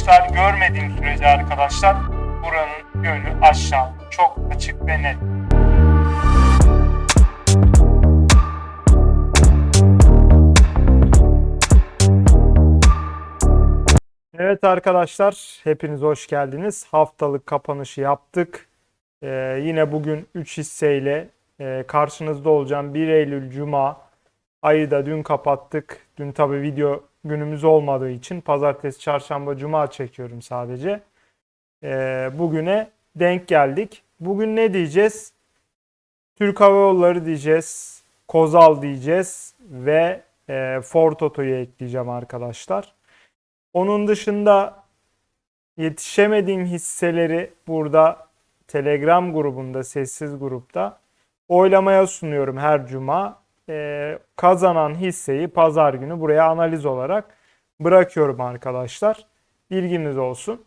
Kapanışlar görmediğim sürece arkadaşlar buranın yönü aşağı. Çok açık ve net. Evet arkadaşlar, hepiniz hoş geldiniz. Haftalık kapanışı yaptık. Ee, yine bugün 3 hisseyle e, karşınızda olacağım. 1 Eylül Cuma ayı da dün kapattık. Dün tabi video günümüz olmadığı için pazartesi, çarşamba, cuma çekiyorum sadece. Ee, bugüne denk geldik. Bugün ne diyeceğiz? Türk Hava Yolları diyeceğiz. Kozal diyeceğiz ve e, Ford Oto'yu ekleyeceğim arkadaşlar. Onun dışında yetişemediğim hisseleri burada Telegram grubunda, sessiz grupta oylamaya sunuyorum her cuma. Ee, kazanan hisseyi pazar günü buraya analiz olarak bırakıyorum arkadaşlar. Bilginiz olsun.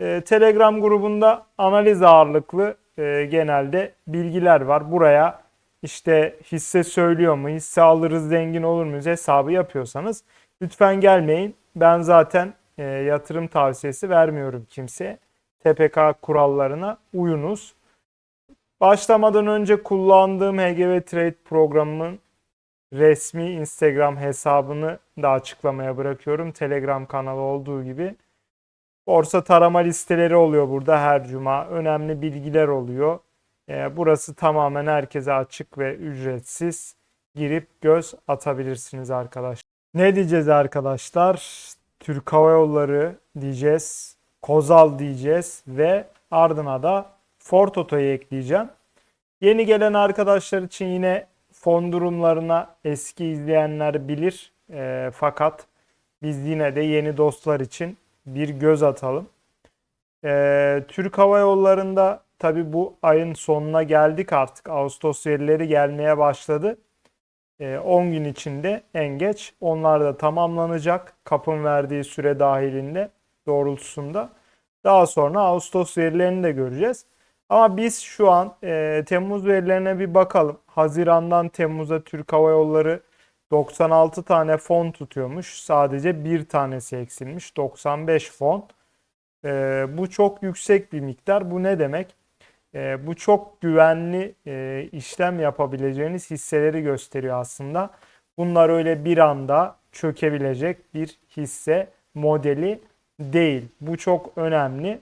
Ee, Telegram grubunda analiz ağırlıklı e, genelde bilgiler var. Buraya işte hisse söylüyor mu, hisse alırız zengin olur muyuz hesabı yapıyorsanız lütfen gelmeyin. Ben zaten e, yatırım tavsiyesi vermiyorum kimseye. TPK kurallarına uyunuz. Başlamadan önce kullandığım HGV Trade programının resmi Instagram hesabını da açıklamaya bırakıyorum. Telegram kanalı olduğu gibi. Borsa tarama listeleri oluyor burada her cuma. Önemli bilgiler oluyor. E, burası tamamen herkese açık ve ücretsiz. Girip göz atabilirsiniz arkadaşlar. Ne diyeceğiz arkadaşlar? Türk Hava Yolları diyeceğiz. Kozal diyeceğiz ve ardına da Ford Oto'yu ekleyeceğim. Yeni gelen arkadaşlar için yine fon durumlarına eski izleyenler bilir. E, fakat biz yine de yeni dostlar için bir göz atalım. E, Türk Hava Yolları'nda tabi bu ayın sonuna geldik artık. Ağustos verileri gelmeye başladı. 10 gün içinde en geç onlar da tamamlanacak. Kapın verdiği süre dahilinde doğrultusunda. Daha sonra Ağustos verilerini de göreceğiz. Ama biz şu an e, Temmuz verilerine bir bakalım. Haziran'dan Temmuz'a Türk Hava Yolları 96 tane fon tutuyormuş. Sadece bir tanesi eksilmiş. 95 fon. E, bu çok yüksek bir miktar. Bu ne demek? E, bu çok güvenli e, işlem yapabileceğiniz hisseleri gösteriyor aslında. Bunlar öyle bir anda çökebilecek bir hisse modeli değil. Bu çok önemli.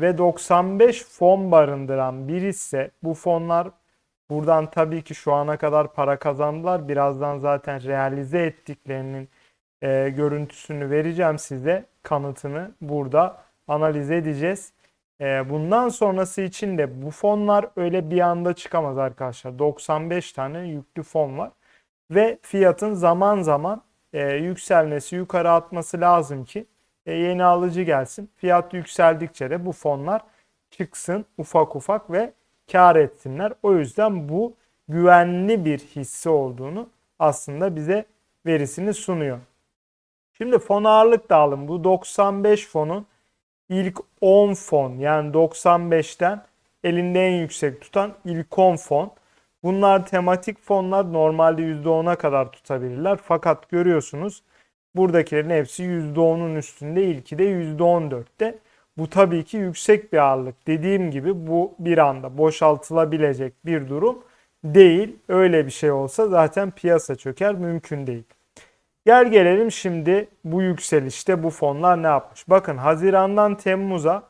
Ve 95 fon barındıran bir hisse bu fonlar buradan tabii ki şu ana kadar para kazandılar. Birazdan zaten realize ettiklerinin e, görüntüsünü vereceğim size. Kanıtını burada analiz edeceğiz. Ee, bundan sonrası için de bu fonlar öyle bir anda çıkamaz arkadaşlar. 95 tane yüklü fon var. Ve fiyatın zaman zaman e, yükselmesi, yukarı atması lazım ki e, yeni alıcı gelsin. Fiyat yükseldikçe de bu fonlar çıksın ufak ufak ve kar etsinler. O yüzden bu güvenli bir hisse olduğunu aslında bize verisini sunuyor. Şimdi fon ağırlık dağılım bu 95 fonun ilk 10 fon yani 95'ten elinde en yüksek tutan ilk 10 fon. Bunlar tematik fonlar normalde %10'a kadar tutabilirler. Fakat görüyorsunuz buradakilerin hepsi %10'un üstünde ilki de %14'te. Bu tabii ki yüksek bir ağırlık. Dediğim gibi bu bir anda boşaltılabilecek bir durum değil. Öyle bir şey olsa zaten piyasa çöker mümkün değil. Gel gelelim şimdi bu yükselişte bu fonlar ne yapmış? Bakın Haziran'dan Temmuz'a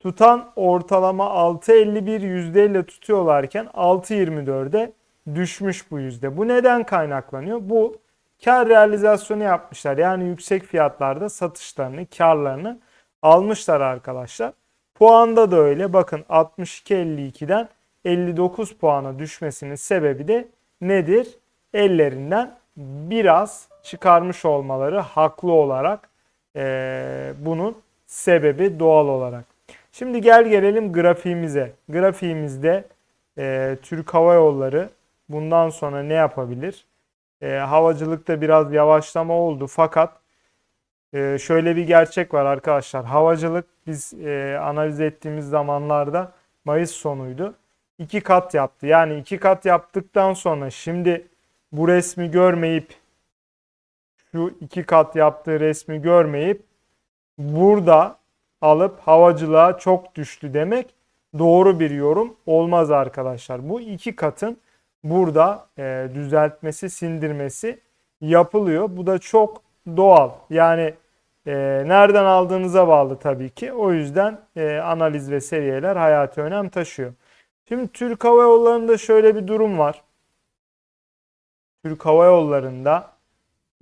tutan ortalama 6.51 yüzdeyle tutuyorlarken 6.24'e düşmüş bu yüzde. Bu neden kaynaklanıyor? Bu kar realizasyonu yapmışlar. Yani yüksek fiyatlarda satışlarını, karlarını almışlar arkadaşlar. Puanda da öyle. Bakın 62.52'den 59 puana düşmesinin sebebi de nedir? Ellerinden biraz çıkarmış olmaları haklı olarak e, bunun sebebi doğal olarak. Şimdi gel gelelim grafiğimize. Grafiğimizde e, Türk Hava Yolları bundan sonra ne yapabilir? E, havacılıkta biraz yavaşlama oldu fakat e, şöyle bir gerçek var arkadaşlar. Havacılık biz e, analiz ettiğimiz zamanlarda Mayıs sonuydu. İki kat yaptı. Yani iki kat yaptıktan sonra şimdi bu resmi görmeyip şu iki kat yaptığı resmi görmeyip burada alıp havacılığa çok düştü demek doğru bir yorum olmaz arkadaşlar. Bu iki katın burada e, düzeltmesi, sindirmesi yapılıyor. Bu da çok doğal. Yani e, nereden aldığınıza bağlı tabii ki. O yüzden e, analiz ve seriyeler hayati önem taşıyor. Şimdi Türk Hava Yolları'nda şöyle bir durum var. Türk Hava Yolları'nda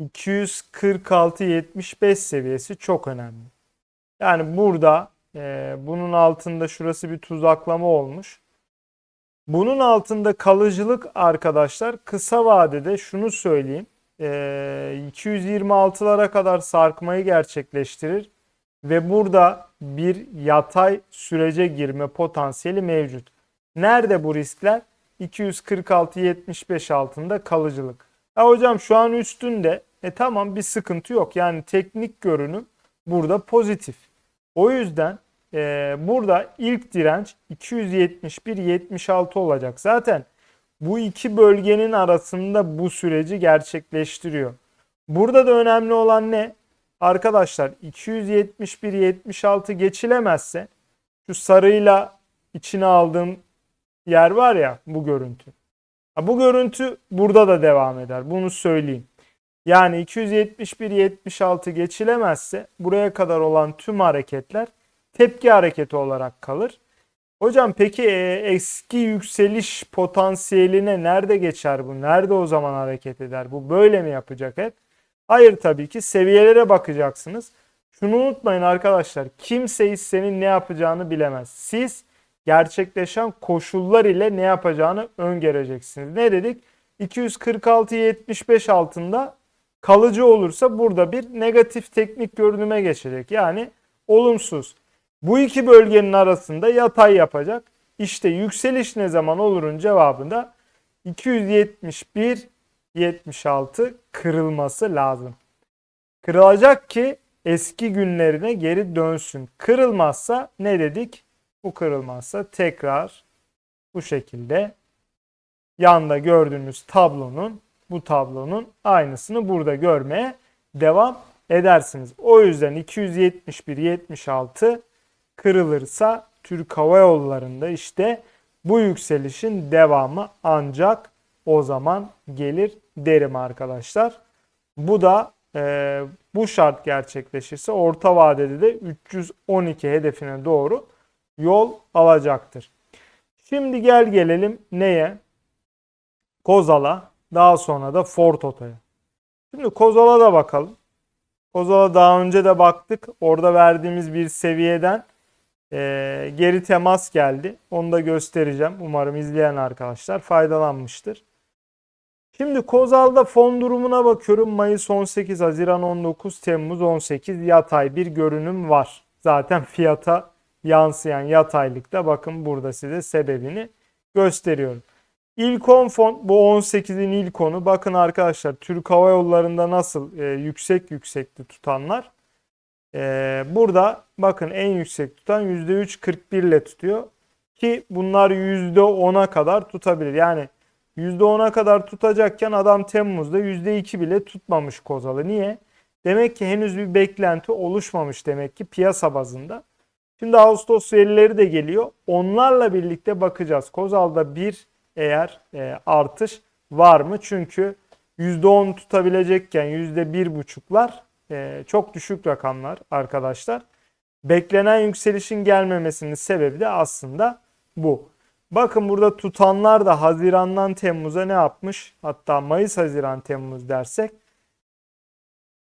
246-75 seviyesi çok önemli. Yani burada e, bunun altında şurası bir tuzaklama olmuş. Bunun altında kalıcılık arkadaşlar kısa vadede şunu söyleyeyim. E, 226'lara kadar sarkmayı gerçekleştirir ve burada bir yatay sürece girme potansiyeli mevcut. Nerede bu riskler? 246-75 altında kalıcılık. Ya hocam şu an üstünde. E tamam bir sıkıntı yok. Yani teknik görünüm burada pozitif. O yüzden e, burada ilk direnç 271-76 olacak. Zaten bu iki bölgenin arasında bu süreci gerçekleştiriyor. Burada da önemli olan ne? Arkadaşlar 271-76 geçilemezse şu sarıyla içine aldığım yer var ya bu görüntü. Bu görüntü burada da devam eder. Bunu söyleyeyim. Yani 271-76 geçilemezse buraya kadar olan tüm hareketler tepki hareketi olarak kalır. Hocam peki e, eski yükseliş potansiyeline nerede geçer bu? Nerede o zaman hareket eder? Bu böyle mi yapacak hep? Hayır tabii ki seviyelere bakacaksınız. Şunu unutmayın arkadaşlar. Kimse hissenin ne yapacağını bilemez. Siz gerçekleşen koşullar ile ne yapacağını öngöreceksiniz. Ne dedik? 246-75 altında kalıcı olursa burada bir negatif teknik görünüme geçecek. Yani olumsuz. Bu iki bölgenin arasında yatay yapacak. İşte yükseliş ne zaman olurun cevabında 271 76 kırılması lazım. Kırılacak ki eski günlerine geri dönsün. Kırılmazsa ne dedik? Bu kırılmazsa tekrar bu şekilde yanda gördüğünüz tablonun bu tablonun aynısını burada görmeye devam edersiniz. O yüzden 271 76 kırılırsa Türk Hava Yolları'nda işte bu yükselişin devamı ancak o zaman gelir derim arkadaşlar. Bu da e, bu şart gerçekleşirse orta vadede de 312 hedefine doğru yol alacaktır. Şimdi gel gelelim neye? Kozal'a daha sonra da Ford Oto'ya. Şimdi Kozal'a da bakalım. Kozal'a daha önce de baktık. Orada verdiğimiz bir seviyeden e, geri temas geldi. Onu da göstereceğim. Umarım izleyen arkadaşlar faydalanmıştır. Şimdi Kozal'da fon durumuna bakıyorum. Mayıs 18, Haziran 19, Temmuz 18 yatay bir görünüm var. Zaten fiyata yansıyan yataylıkta bakın burada size sebebini gösteriyorum. İlk 10 fon bu 18'in ilk onu. Bakın arkadaşlar Türk Hava Yolları'nda nasıl e, yüksek yüksekli tutanlar. E, burada bakın en yüksek tutan %3.41 ile tutuyor. Ki bunlar %10'a kadar tutabilir. Yani %10'a kadar tutacakken adam Temmuz'da %2 bile tutmamış Kozal'ı. Niye? Demek ki henüz bir beklenti oluşmamış demek ki piyasa bazında. Şimdi Ağustos verileri de geliyor. Onlarla birlikte bakacağız. Kozal'da bir eğer e, artış var mı? Çünkü %10 tutabilecekken %1,5'lar e, çok düşük rakamlar arkadaşlar. Beklenen yükselişin gelmemesinin sebebi de aslında bu. Bakın burada tutanlar da Haziran'dan Temmuz'a ne yapmış? Hatta Mayıs, Haziran, Temmuz dersek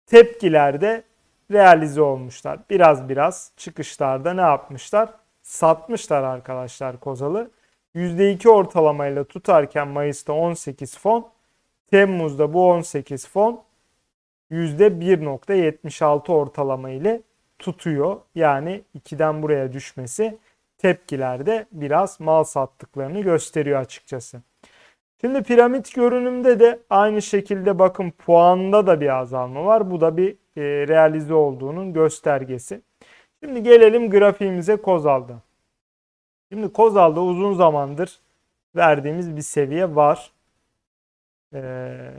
tepkilerde realize olmuşlar. Biraz biraz çıkışlarda ne yapmışlar? Satmışlar arkadaşlar Kozal'ı. %2 ortalamayla tutarken Mayıs'ta 18 fon Temmuz'da bu 18 fon %1.76 ortalama ile tutuyor. Yani 2'den buraya düşmesi tepkilerde biraz mal sattıklarını gösteriyor açıkçası. Şimdi piramit görünümde de aynı şekilde bakın puanda da bir azalma var. Bu da bir e, realize olduğunun göstergesi. Şimdi gelelim grafiğimize Kozal'da. Şimdi Kozal'da uzun zamandır verdiğimiz bir seviye var. Ee,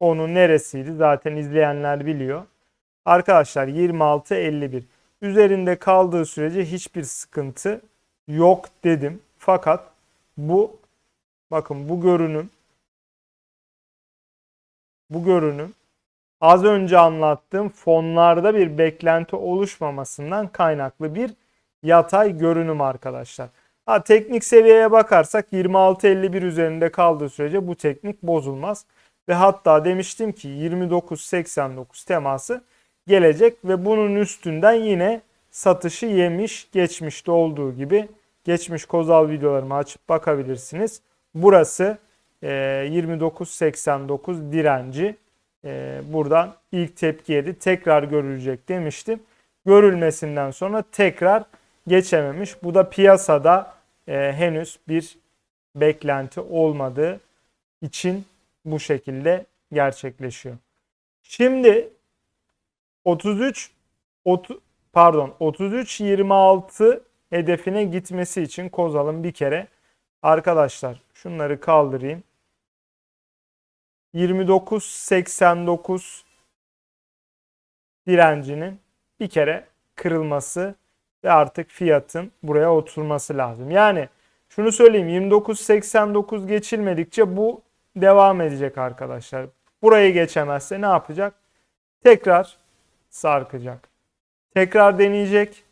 onun neresiydi zaten izleyenler biliyor. Arkadaşlar 26.51 üzerinde kaldığı sürece hiçbir sıkıntı yok dedim. Fakat bu bakın bu görünüm bu görünüm az önce anlattığım fonlarda bir beklenti oluşmamasından kaynaklı bir yatay görünüm arkadaşlar. Ha, teknik seviyeye bakarsak 26.51 üzerinde kaldığı sürece bu teknik bozulmaz. Ve hatta demiştim ki 29.89 teması gelecek ve bunun üstünden yine satışı yemiş geçmişte olduğu gibi geçmiş kozal videolarımı açıp bakabilirsiniz. Burası e, 29.89 direnci e, buradan ilk tepki yedi tekrar görülecek demiştim. Görülmesinden sonra tekrar geçememiş. Bu da piyasada e, henüz bir beklenti olmadığı için bu şekilde gerçekleşiyor. Şimdi 33 30, pardon 33 26 hedefine gitmesi için Kozal'ın bir kere arkadaşlar şunları kaldırayım. 29.89 direncinin bir kere kırılması ve artık fiyatın buraya oturması lazım. Yani şunu söyleyeyim 29.89 geçilmedikçe bu devam edecek arkadaşlar. Burayı geçemezse ne yapacak? Tekrar sarkacak. Tekrar deneyecek.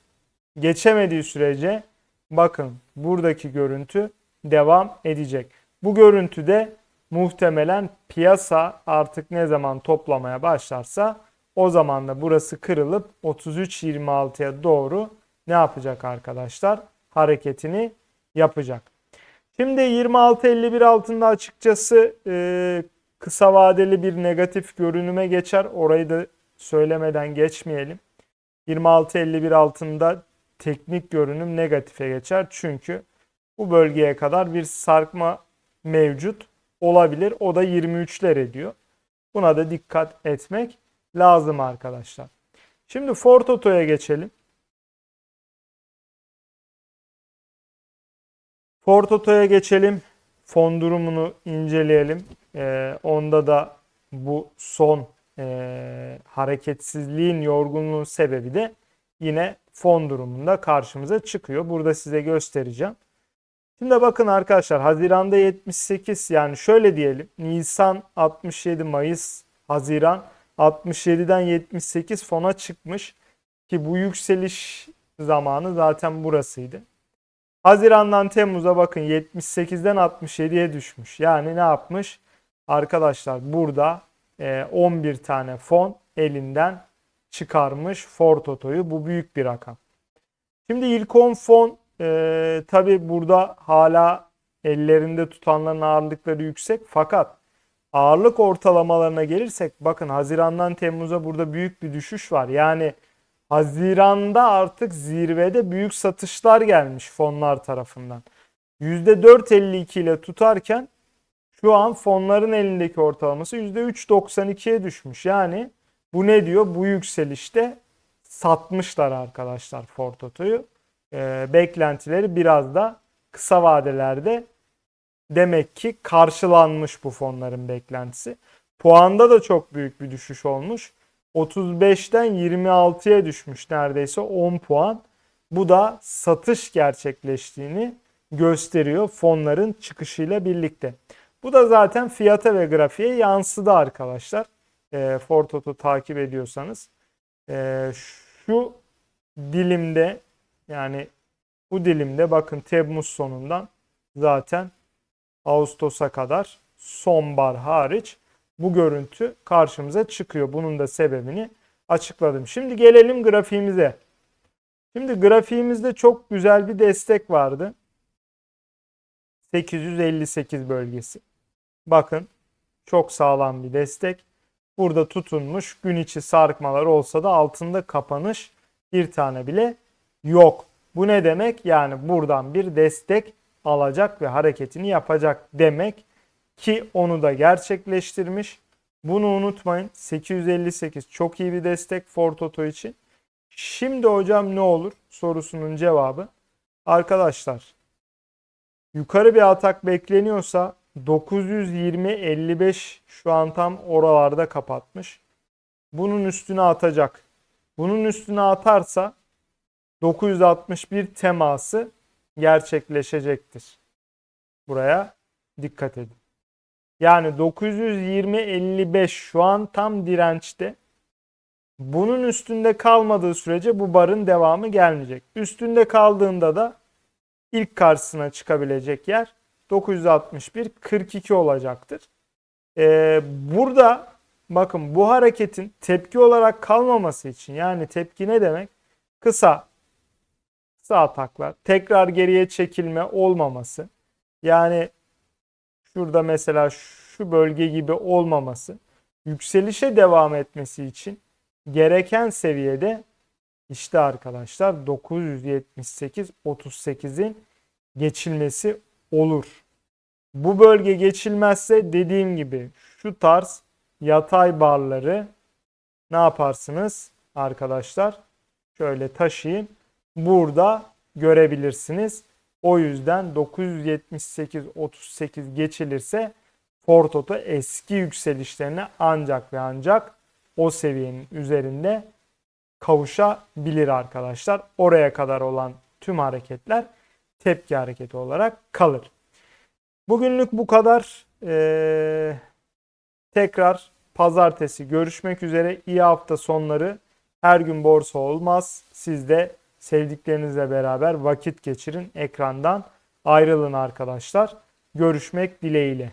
Geçemediği sürece bakın buradaki görüntü devam edecek. Bu görüntüde muhtemelen piyasa artık ne zaman toplamaya başlarsa o zaman da burası kırılıp 33.26'ya doğru ne yapacak arkadaşlar? Hareketini yapacak. Şimdi 26.51 altında açıkçası e, kısa vadeli bir negatif görünüme geçer. Orayı da söylemeden geçmeyelim. 26.51 altında teknik görünüm negatife geçer. Çünkü bu bölgeye kadar bir sarkma mevcut olabilir. O da 23'ler ediyor. Buna da dikkat etmek lazım arkadaşlar. Şimdi Ford Oto'ya geçelim. Ford geçelim. Fon durumunu inceleyelim. Ee, onda da bu son e, hareketsizliğin, yorgunluğun sebebi de yine fon durumunda karşımıza çıkıyor. Burada size göstereceğim. Şimdi bakın arkadaşlar Haziran'da 78 yani şöyle diyelim Nisan 67 Mayıs Haziran 67'den 78 fona çıkmış ki bu yükseliş zamanı zaten burasıydı. Haziran'dan Temmuz'a bakın 78'den 67'ye düşmüş. Yani ne yapmış? Arkadaşlar burada 11 e, tane fon elinden çıkarmış Ford Oto'yu. Bu büyük bir rakam. Şimdi ilk 10 fon e, tabi burada hala ellerinde tutanların ağırlıkları yüksek. Fakat ağırlık ortalamalarına gelirsek bakın Haziran'dan Temmuz'a burada büyük bir düşüş var. Yani Haziran'da artık zirvede büyük satışlar gelmiş fonlar tarafından. %4.52 ile tutarken şu an fonların elindeki ortalaması %3.92'ye düşmüş. Yani bu ne diyor? Bu yükselişte satmışlar arkadaşlar Ford Oto'yu. Ee, beklentileri biraz da kısa vadelerde demek ki karşılanmış bu fonların beklentisi. Puanda da çok büyük bir düşüş olmuş. 35'ten 26'ya düşmüş neredeyse 10 puan. Bu da satış gerçekleştiğini gösteriyor fonların çıkışıyla birlikte. Bu da zaten fiyata ve grafiğe yansıdı arkadaşlar. E, Ford Auto takip ediyorsanız. E, şu dilimde yani bu dilimde bakın Temmuz sonundan zaten Ağustos'a kadar sonbahar hariç bu görüntü karşımıza çıkıyor. Bunun da sebebini açıkladım. Şimdi gelelim grafiğimize. Şimdi grafiğimizde çok güzel bir destek vardı. 858 bölgesi. Bakın Çok sağlam bir destek. Burada tutunmuş. Gün içi sarkmalar olsa da altında kapanış bir tane bile yok. Bu ne demek? Yani buradan bir destek alacak ve hareketini yapacak demek ki onu da gerçekleştirmiş. Bunu unutmayın. 858 çok iyi bir destek Ford Toto için. Şimdi hocam ne olur sorusunun cevabı. Arkadaşlar yukarı bir atak bekleniyorsa 920-55 şu an tam oralarda kapatmış. Bunun üstüne atacak. Bunun üstüne atarsa 961 teması gerçekleşecektir. Buraya dikkat edin. Yani 920-55 şu an tam dirençte. Bunun üstünde kalmadığı sürece bu barın devamı gelmeyecek. Üstünde kaldığında da ilk karşısına çıkabilecek yer 961-42 olacaktır. Ee, burada bakın bu hareketin tepki olarak kalmaması için yani tepki ne demek? Kısa kısa ataklar, tekrar geriye çekilme olmaması. Yani şurada mesela şu bölge gibi olmaması, yükselişe devam etmesi için gereken seviyede işte arkadaşlar 978 38'in geçilmesi olur. Bu bölge geçilmezse dediğim gibi şu tarz yatay barları ne yaparsınız arkadaşlar? Şöyle taşıyın. Burada görebilirsiniz. O yüzden 978 38 geçilirse Ford Auto eski yükselişlerine ancak ve ancak o seviyenin üzerinde kavuşabilir arkadaşlar. Oraya kadar olan tüm hareketler tepki hareketi olarak kalır. Bugünlük bu kadar. Ee, tekrar pazartesi görüşmek üzere. İyi hafta sonları. Her gün borsa olmaz. Siz de sevdiklerinizle beraber vakit geçirin. Ekrandan ayrılın arkadaşlar. Görüşmek dileğiyle.